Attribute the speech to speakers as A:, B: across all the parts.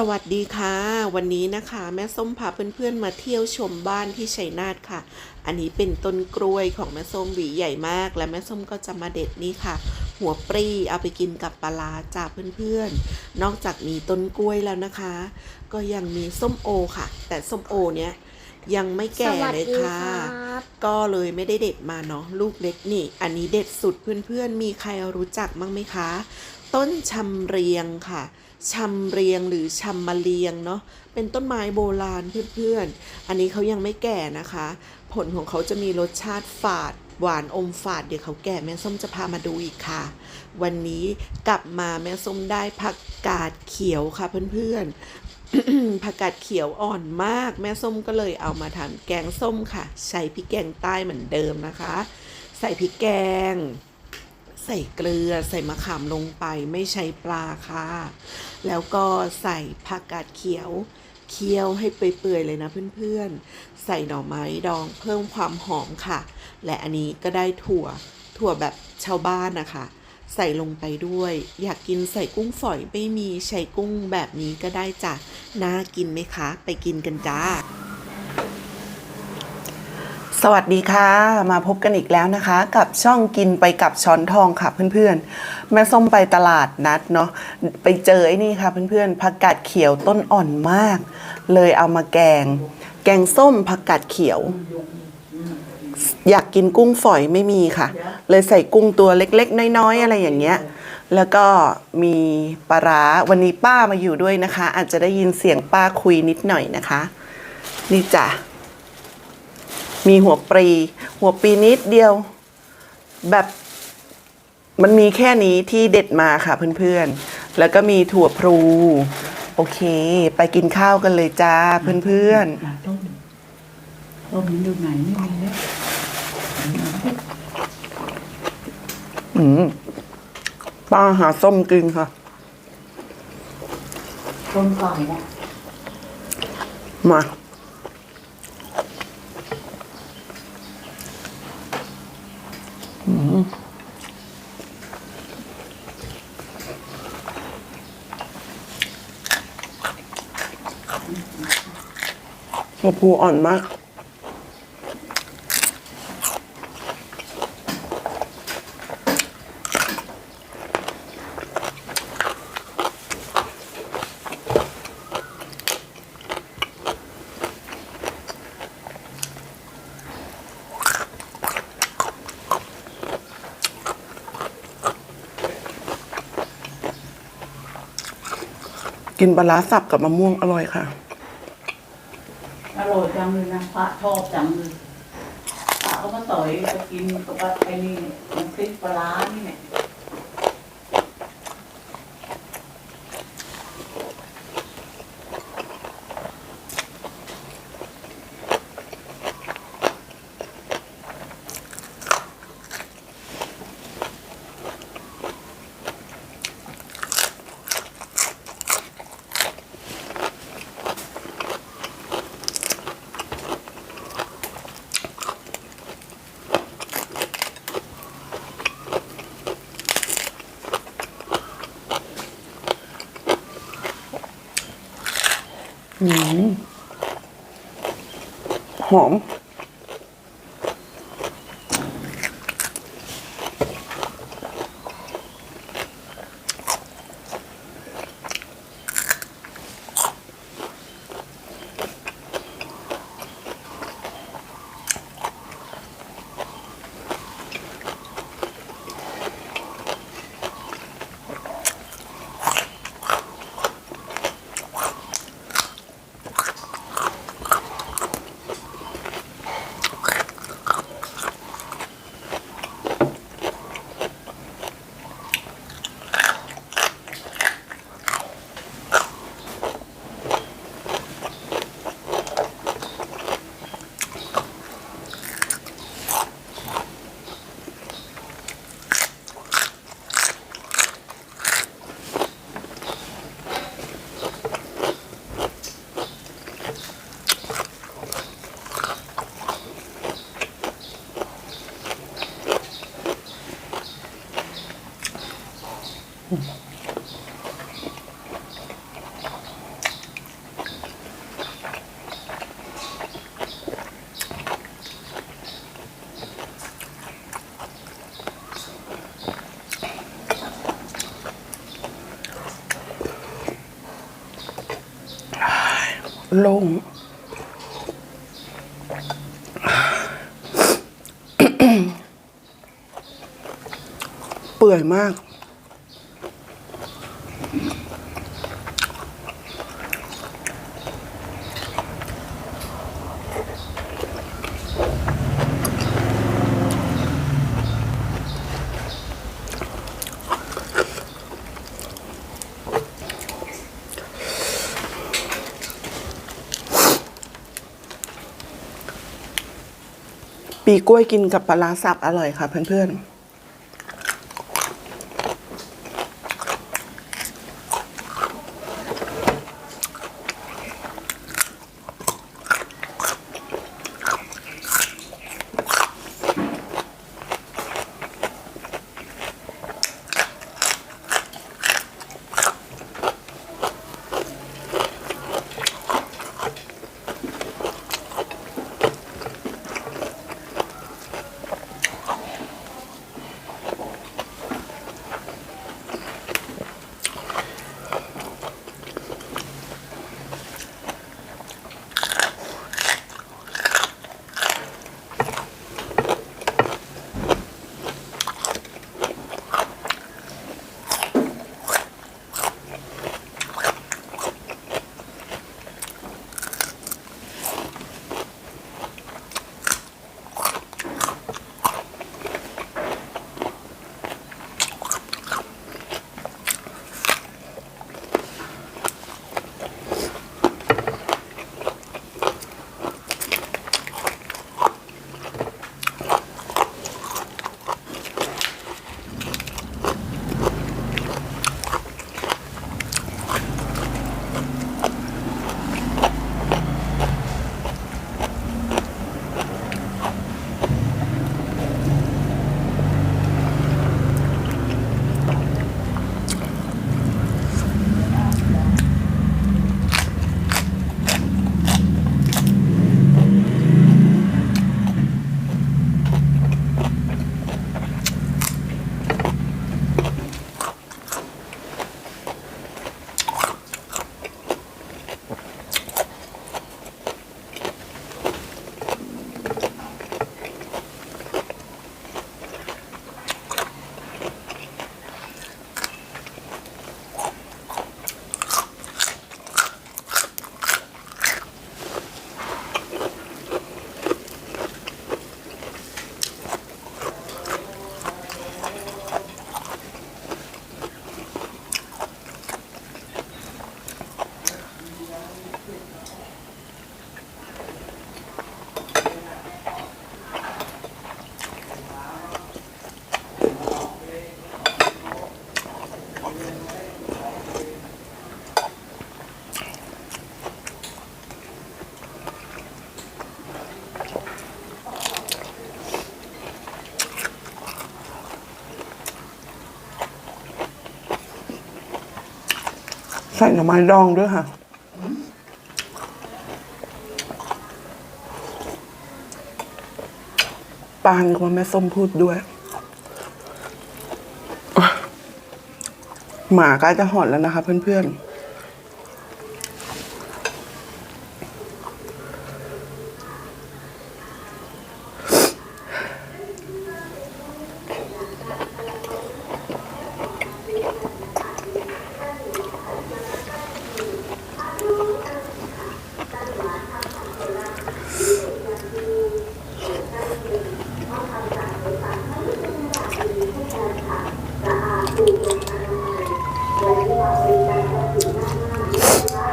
A: สวัสดีค่ะ วันนี้นะคะ แม่ส้มพาเพื่อนๆมาเที่ยวชมบ้านที่ชัยนาทค่ะ อันนี้เป็นต้นกล้วยของแม่ส้มหวีใหญ่มาก และแม่ส้มก็จะมาเด็ดนี่ค่ะ หัวปรีเอาไปกินกับปลาจ้าเพื่อนๆ นอกจากมีต้นกล้วยแล้วนะคะ ก็ยังมีส้มโอค่ะ แต่ส้มโอเนี้ย ยังไม่แก่เลยค่ะ
B: สวัสดีรับ
A: ก็เลยไม่ได้เด็ดมาเนาะลูกเล็กนี่ อันนี้เด็ดสุดเพื่อนๆ มีใครรู้จักบ้างไหมคะ ต้นชำเรียงค่ะชำเรียงหรือชำมะเรียงเนาะเป็นต้นไม้โบราณเพื่อนๆ อันนี้เขายังไม่แก่นะคะ ผลของเขาจะมีรสชาติฝาดหวานอมฝาดเดี๋ยวเขาแก่แม่ส้มจะพามาดูอีกค่ะ วันนี้กลับมาแม่ส้มได้ผักกาดเขียวค่ะเพื่อนๆ ผักกาดเขียวอ่อนมาก แม่ส้มก็เลยเอามาทำแกงส้มค่ะใส่พริกแกงใต้เหมือนเดิมนะคะ ใส่พริกแกง ใส่เกลือใส่มะขามลงไปไม่ใช้ปลาค่ะ แล้วก็ใส่ผักกาดเขียวเคี่ยวให้เปื่อยๆเลยนะเพื่อนๆ ใส่หน่อไม้ดองเพิ่มความหอมค่ะ และอันนี้ก็ได้ถั่วถั่วแบบชาวบ้านนะคะ ใส่ลงไปด้วย อยากกินใส่กุ้งฝอยไม่มีใช้กุ้งแบบนี้ก็ได้จ้ะ น่ากินไหมคะ ไปกินกันจ้า สวัสดีค่ะ มาพบกันอีกแล้วนะคะ กับช่องกินไปกับช้อนทองค่ะเพื่อนๆ แม่ส้มไปตลาดนัดเนาะไปเจอไอ้นี่ค่ะเพื่อนๆผักกาดเขียวต้นอ่อนมาก เลยเอามาแกง แกงส้มผักกาดเขียว อยากกินกุ้งฝอยไม่มีค่ะ เลยใส่กุ้งตัวเล็กๆ น้อยๆ อะไรอย่างเงี้ย แล้วก็มีปลาร้าวันนี้ป้ามาอยู่ด้วยนะคะ อาจจะได้ยินเสียงป้าคุยนิดหน่อยนะคะ นี่จ้ะ มีหัวปรี หัวปรีนิดเดียว แบบมันมีแค่นี้ที่เด็ดมาค่ะเพื่อนๆ แล้วก็มีถั่วพลู โอเค ไปกินข้าวกันเลยจ้าเพื่อนๆ
C: ปลาต้มต้มมันอยู่ไหนไม่มีแล้ว
A: อืม ป้าหาส้มกินค่ะ
C: ต้มก่อนนะ
A: มาอืมหัวปูอ่อนมาก กินปลาร้าสับกับมะม่วงอร่อยค่ะ
C: อร่อยจังเลยนะพระชอบจังเลยพระเขามาต่อยกินกับไอ้นี่นี่ยน้ำพริกปลาร้านี่เนี่ย
A: หอม อ
B: โล่งเปื่อยมาก กล้วยกินกับปลาสับอร่อยค่ะเพื่อนๆ ใส่หน่อไม้ดองด้วยค่ะ ปานกว่าแม่ส้มพูดด้วย หมาใกล้จะหอนแล้วนะคะเพื่อนๆ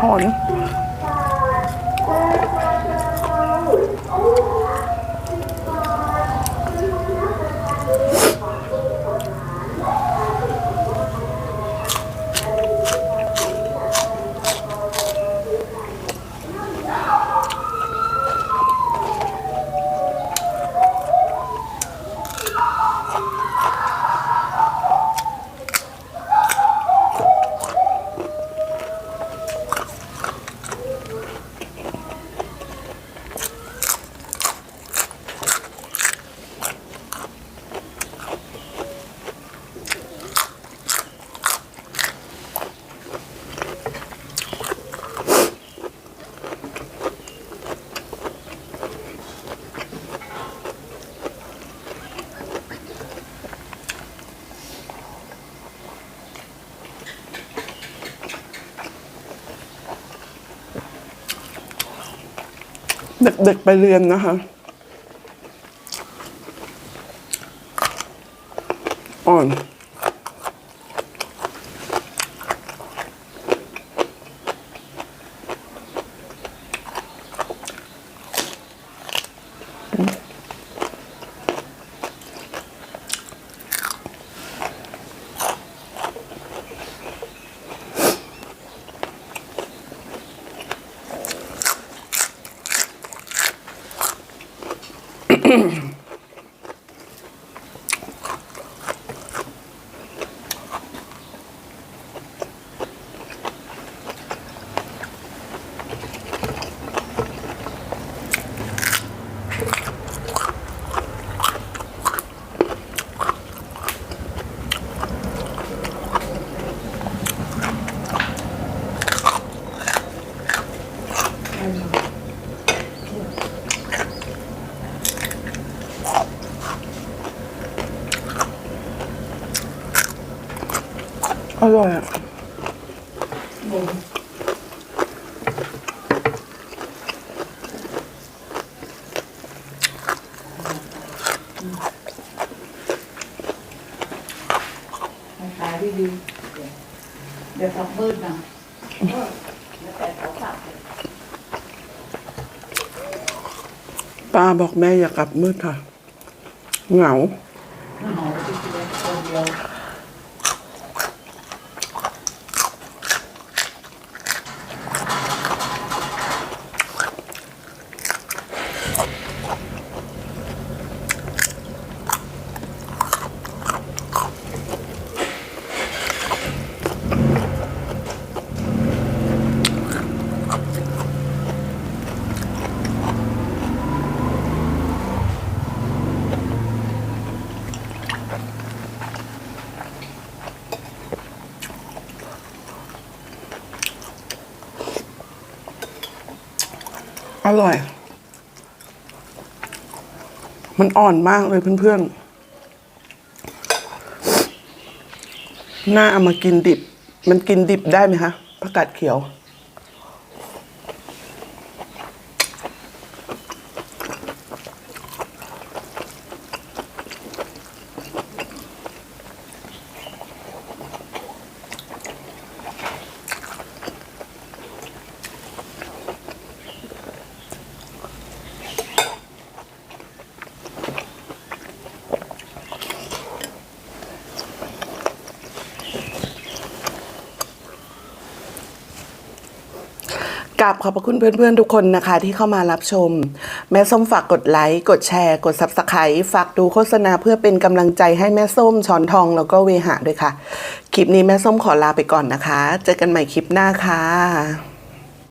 B: หอน
A: เด็กๆไปเรียนนะคะ อ่อน อร่อยอะ
C: ขายดีดีๆเดี๋ยวสับมืดนะแล้วแต่เขาสับเลย
A: ป้าบอกแม่อย่ากลับมืดค่ะ เหงา
C: หอมที่เล็กคนเดียว
A: ร่อย มันอ่อนมากเลยเพื่อนๆน่าเอามากินดิบ มันกินดิบได้ไหมคะผักกาดเขียว กับขอบพระคุณเพื่อนๆทุกคนนะคะ ที่เข้ามารับชม แม่ส้มฝากกดไลค์ กดแชร์ กด Subscribe ฝากดูโฆษณาเพื่อเป็นกำลังใจให้แม่ส้มช้อนทองแล้วก็เวหะด้วยค่ะ คลิปนี้แม่ส้มขอลาไปก่อนนะคะ เจอกันใหม่คลิปหน้าค่ะ